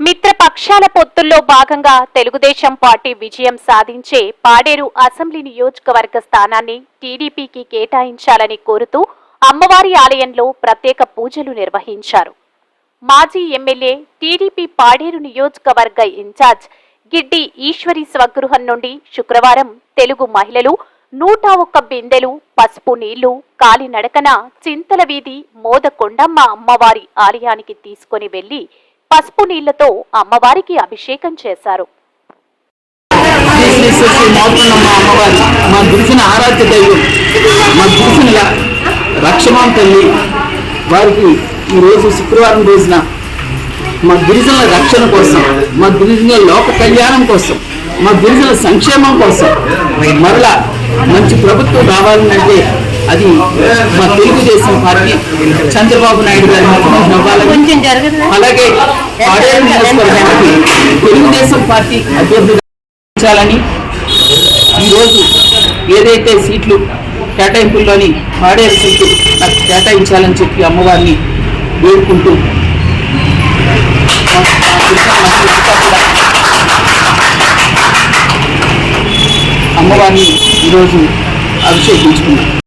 మిత్రపక్షాల పొత్తుల్లో భాగంగా తెలుగుదేశం పార్టీ విజయం సాధించే పాడేరు అసెంబ్లీ నియోజకవర్గ స్థానాన్ని టీడీపీకి కేటాయించాలని కోరుతూ అమ్మవారి ఆలయంలో ప్రత్యేక పూజలు నిర్వహించారు. మాజీ ఎమ్మెల్యే టీడీపీ పాడేరు నియోజకవర్గ ఇన్ఛార్జ్ గిడ్డి ఈశ్వరి స్వగృహం నుండి శుక్రవారం తెలుగు మహిళలు నూట ఒక్క బిందెలు పసుపు నీళ్ళు కాలినడకన చింతల వీధి మోదకొండమ్మ అమ్మవారి ఆలయానికి తీసుకొని వెళ్ళి పసుపు నీళ్ళతో అమ్మవారికి అభిషేకం చేశారు. అమ్మవారి మా ఆరాధ్య దైవం మా రక్షమాం తల్లి వారికి ఈరోజు శుక్రవారం రోజున మా గిరిజనుల రక్షణ కోసం మా గిరిజనుల లోక కళ్యాణం కోసం మా గిరిజనుల సంక్షేమం కోసం మరలా మంచి ప్రభుత్వం రావాలంటే అది మా తెలుగుదేశం పార్టీ చంద్రబాబు నాయుడు గారి అవ్వాలని అలాగే పాడేరు నియోజకవర్గానికి తెలుగుదేశం పార్టీ అభ్యర్థిగా ఉంచాలని ఈరోజు ఏదైతే సీట్లు కేటాయింపుల్లోని పాడేరు సీట్లు నాకు కేటాయించాలని చెప్పి అమ్మవారిని వేడుకుంటూ. అమ్మవారిని ఈరోజు అభిషేకించుకున్నాం.